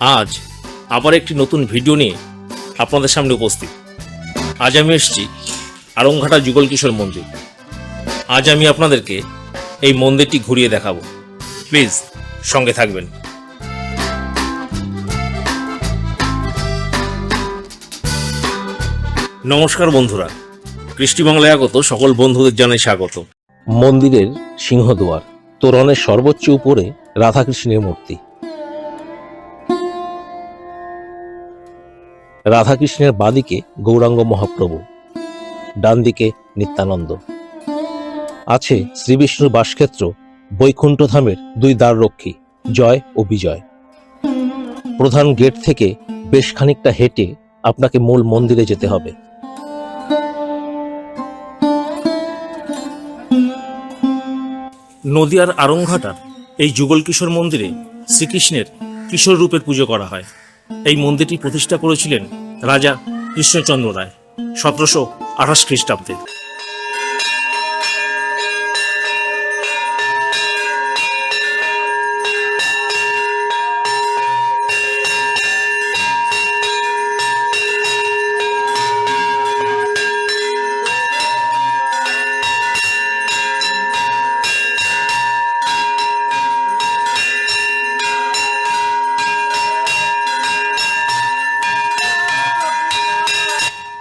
আজ আবার একটি নতুন ভিডিও নিয়ে আপনাদের সামনে উপস্থিত। আজ আমি এসেছি আরংঘাটা যুগল কিশোর মন্দির। আজ আমি আপনাদেরকে এই মন্দিরটি ঘুরিয়ে দেখাবো। প্লিজ, সঙ্গে থাকবেন। নমস্কার বন্ধুরা, কৃষ্টি বাংলায় আগত সকল বন্ধুদের জানাই স্বাগত। মন্দিরের সিংহদুয়ার, তোরণের সর্বোচ্চ উপরে রাধাকৃষ্ণের মূর্তি। রাধাকৃষ্ণের বাদিকে গৌরাঙ্গ মহাপ্রভু ডান দিকে নিত্যানন্দ। আছে শ্রীবিষ্ণুর বাসক্ষেত্র বৈকুণ্ঠধামের দুই দ্বাররক্ষী, জয় ও বিজয়। প্রধান গেট থেকে বেশ খানিকটা হেঁটে আপনাকে মূল মন্দিরে যেতে হবে। নদিয়ার আরংঘাটার এই যুগল কিশোর মন্দিরে শ্রীকৃষ্ণের কিশোর রূপের পুজো করা হয়। এই মন্দিরটি প্রতিষ্ঠা করেছিলেন রাজা কৃষ্ণচন্দ্র রায় সতেরোশো আঠাশ খ্রিস্টাব্দে।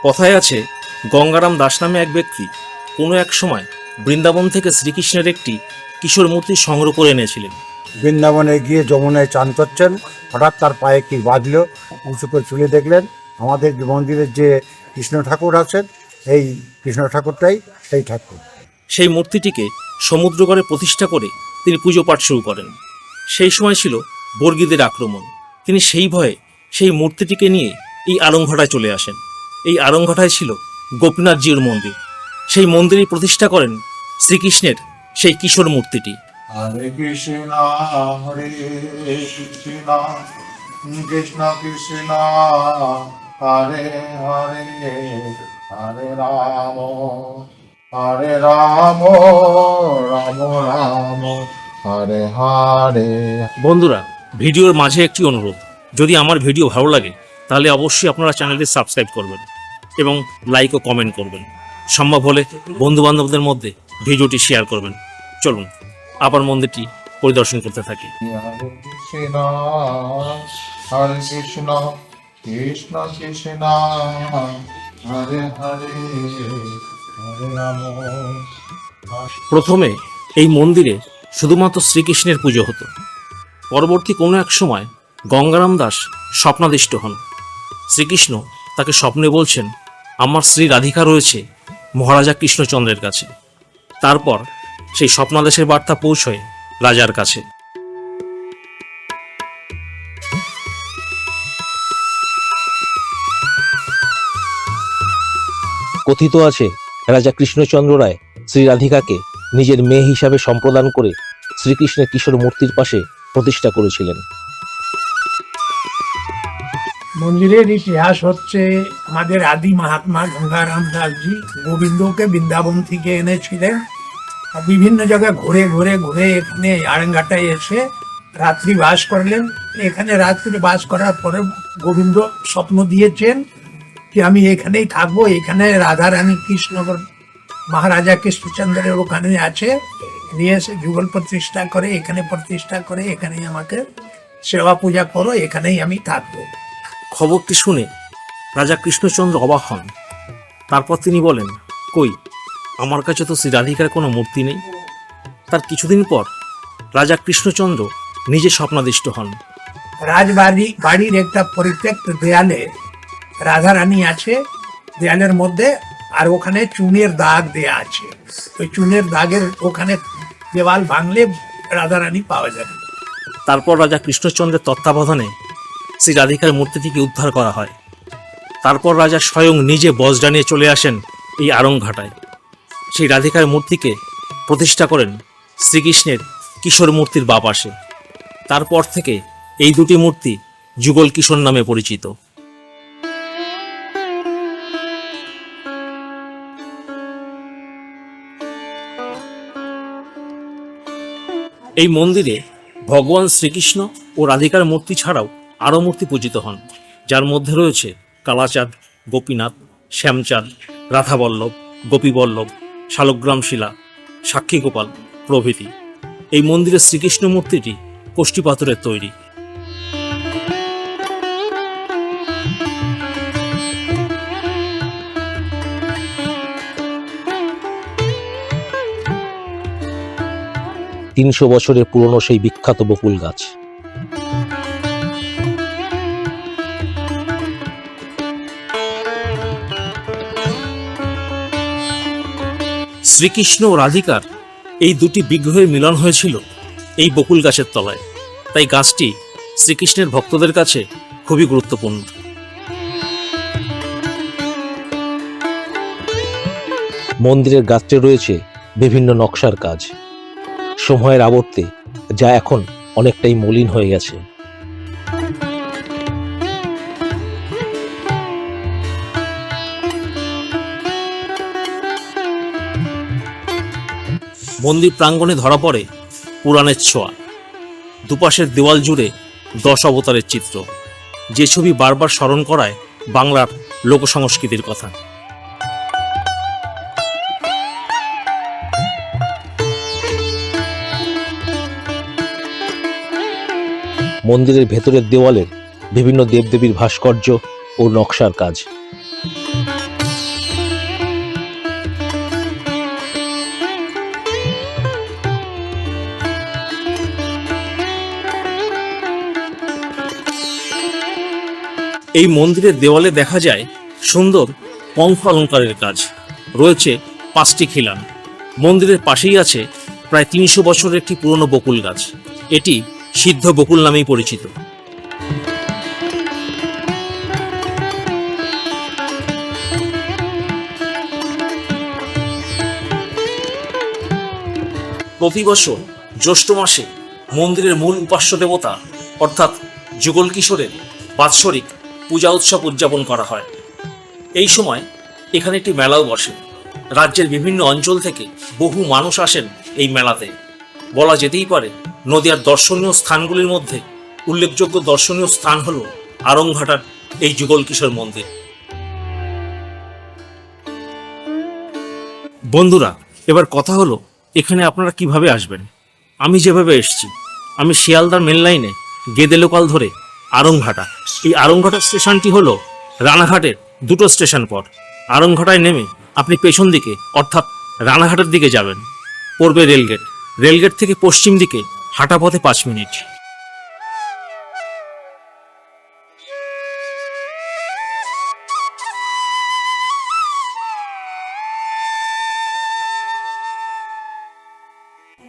কথায় আছে গঙ্গারাম দাস নামে এক ব্যক্তি কোনো এক সময় বৃন্দাবন থেকে শ্রীকৃষ্ণের একটি কিশোর মূর্তি সংগ্রহ করে এনেছিলেন। বৃন্দাবনে গিয়ে যমুনায় চান করছেন হঠাৎ তার পায়ে কি বাঁধলো উঁচু করে চুলে দেখলেন আমাদের মন্দিরের যে কৃষ্ণ ঠাকুর আছেন এই কৃষ্ণ ঠাকুরটাই সেই ঠাকুর। সেই মূর্তিটিকে সমুদ্রগড়ে প্রতিষ্ঠা করে তিনি পুজো পাঠ শুরু করেন। সেই সময় ছিল বর্গীদের আক্রমণ। তিনি সেই ভয়ে সেই মূর্তিটিকে নিয়ে এই আলংঘাটায় চলে আসেন। এই আলংঘাটায় ছিল গোপীনাথজির মন্দির। সেই মন্দিরই প্রতিষ্ঠা করেন শ্রীকৃষ্ণের সেই কিশোর মূর্তিটি। হরে কৃষ্ণ হরে কৃষ্ণ কৃষ্ণ কৃষ্ণ হরে হরে হরে রাম হরে রাম রাম রাম হরে হরে। বন্ধুরা ভিডিওর মাঝে একটি অনুরোধ। যদি আমার ভিডিও ভালো লাগে তাহলে অবশ্যই আপনারা চ্যানেলটি সাবস্ক্রাইব করবেন এবং লাইক ও কমেন্ট করবেন। সম্ভব হলে বন্ধু বান্ধবদের মধ্যে ভিডিওটি শেয়ার করবেন। চলুন, আবার মন্দিরটি পরিদর্শন করতে থাকি। প্রথমে এই মন্দিরে শুধুমাত্র শ্রীকৃষ্ণের পুজো হতো। পরবর্তী কোনো এক সময় গঙ্গারাম দাস স্বপ্নাদিষ্ট হন। শ্রীকৃষ্ণ তাকে স্বপ্নে বলছেন, আমার শ্রী রাধিকা রয়েছে, মহারাজা কৃষ্ণচন্দ্রের কাছে। তারপর সেই স্বপ্নাদেশের বার্তা পৌঁছয় রাজার কাছে। কথিত আছে, রাজা কৃষ্ণচন্দ্র রায় শ্রী রাধিকাকে নিজের মেয়ে হিসাবে সম্প্রদান করে শ্রীকৃষ্ণের কিশোর মূর্তির পাশে প্রতিষ্ঠা করেছিলেন। মন্দিরের ইতিহাস হচ্ছে আমাদের আদি মহাত্মা গঙ্গারাম দাসজি গোবিন্দকে বৃন্দাবন থেকে এনেছিলেন। বিভিন্ন জায়গায় ঘুরে ঘুরে ঘুরে এখানে আরেঙ্গাটায় এসে রাত্রি বাস করলেন। এখানে রাত্রি বাস করার পরে গোবিন্দ স্বপ্ন দিয়েছেন যে আমি এখানেই থাকব। এখানে রাধা রানী কৃষ্ণগর মহারাজা কৃষ্ণচন্দ্রের ওখানে আছে। নিয়ে এসে যুগল প্রতিষ্ঠা করে, এখানে প্রতিষ্ঠা করে, এখানেই আমাকে সেবা পূজা করো, এখানেই আমি থাকব। খবরটি শুনে রাজা কৃষ্ণচন্দ্র অবাক হন। তারপর তিনি বলেন কই আমার কাছে তো শ্রী রাধিকার কোনো মূর্তি নেই। তার কিছুদিন পর রাজা কৃষ্ণচন্দ্র নিজে স্বপ্নাদিষ্ট হন। রাজবাড়ি বাড়ির একটা পরিত্যক্ত দেয়ালে রাধা রানী আছে। দেয়ালের মধ্যে আর ওখানে চুনের দাগ দেয়া আছে। ওই চুনের দাগের ওখানে দেওয়াল ভাঙলে রাধা রানী পাওয়া যাবে। তারপর রাজা কৃষ্ণচন্দ্রের তত্ত্বাবধানে শ্রী রাধিকার মূর্তিটিকে উদ্ধার করা হয়। তারপর রাজা স্বয়ং নিজে বজরা নিয়ে চলে আসেন এই আরংঘাটায় সেই রাধিকার মূর্তিকে প্রতিষ্ঠা করেন শ্রীকৃষ্ণের কিশোর মূর্তির বাপ আসে তারপর থেকে এই দুটি মূর্তি যুগল কিশোর নামে পরিচিত। এই মন্দিরে ভগবান শ্রীকৃষ্ণ ও রাধিকার মূর্তি ছাড়াও আরও মূর্তি পূজিত হন, যার মধ্যে রয়েছে কালাচাঁদ, গোপীনাথ, শ্যামচাঁদ, রাধাবল্লভ, গোপীবল্লভ, শালগ্রাম শিলা, সাক্ষী গোপাল, প্রভৃতি। এই মন্দিরের শ্রীকৃষ্ণ মূর্তিটি পাথরের তৈরি। তিনশো বছরের পুরনো সেই বিখ্যাত বকুল গাছ। শ্রীকৃষ্ণ ও রাধিকার এই দুটি বিগ্রহের মিলন হয়েছিল এই বকুল গাছের তলায়। তাই গাছটি শ্রীকৃষ্ণের ভক্তদের কাছে খুবই গুরুত্বপূর্ণ। মন্দিরের গাছটি রয়েছে বিভিন্ন নকশার কাজ। সময়ের আবর্তে যা এখন অনেকটাই মলিন হয়ে গেছে। মন্দির প্রাঙ্গণে ধরা পড়ে পুরাণের ছোঁয়া। দুপাশের দেওয়াল জুড়ে দশ অবতারের চিত্র। যে ছবি বারবার স্মরণ করায় বাংলার লোকসংস্কৃতির কথা। মন্দিরের ভেতরের দেওয়ালের বিভিন্ন দেবদেবীর ভাস্কর্য ও নকশার কাজ। এই মন্দিরের দেওয়ালে দেখা যায় সুন্দর পঙ্খ অলঙ্কারের কাজ। রয়েছে পাঁচটি খিলান। মন্দিরের পাশেই আছে প্রায় তিনশো বছরের একটি পুরনো বকুল গাছ। এটি সিদ্ধ বকুল নামেই পরিচিত। প্রতি বছর জ্যৈষ্ঠ মাসে মন্দিরের মূল উপাস্য দেবতা, অর্থাৎ যুগল কিশোরের বাৎসরিক পূজা উৎসব উদযাপন করা হয়। এই সময় এখানে একটি মেলাও বসে। রাজ্যের বিভিন্ন অঞ্চল থেকে বহু মানুষ আসেন এই মেলাতে। বলা যেতেই পারে, নদিয়ার দর্শনীয় স্থানগুলির মধ্যে উল্লেখযোগ্য দর্শনীয় স্থান হল আরংঘাটার এই যুগল কিশোর মন্দির। বন্ধুরা, এবার কথা হলো, এখানে আপনারা কীভাবে আসবেন? আমি যেভাবে এসেছি, আমি শিয়ালদার মেন লাইনে গেদে লোকাল ধরে আরংঘাটা এই আরংঘাটা স্টেশনটি হলো রানাঘাটের দুটো স্টেশন পর আরংঘাটায় নেমে আপনি পেছন দিকে, অর্থাৎ রানাঘাটের দিকে যাবেন, পড়বে রেলগেট। রেলগেট থেকে পশ্চিম দিকে হাঁটা পথে পাঁচ মিনিট।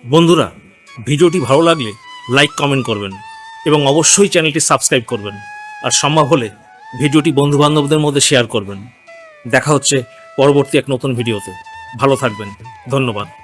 বন্ধুরা, ভিডিওটি ভালো লাগলে লাইক, কমেন্ট করবেন। এবং অবশ্যই চ্যানেলটি সাবস্ক্রাইব করবেন। আর সম্ভব হলে ভিডিওটি বন্ধুবান্ধবদের মধ্যে শেয়ার করবেন। দেখা হচ্ছে পরবর্তী এক নতুন ভিডিওতে। ভালো থাকবেন। ধন্যবাদ।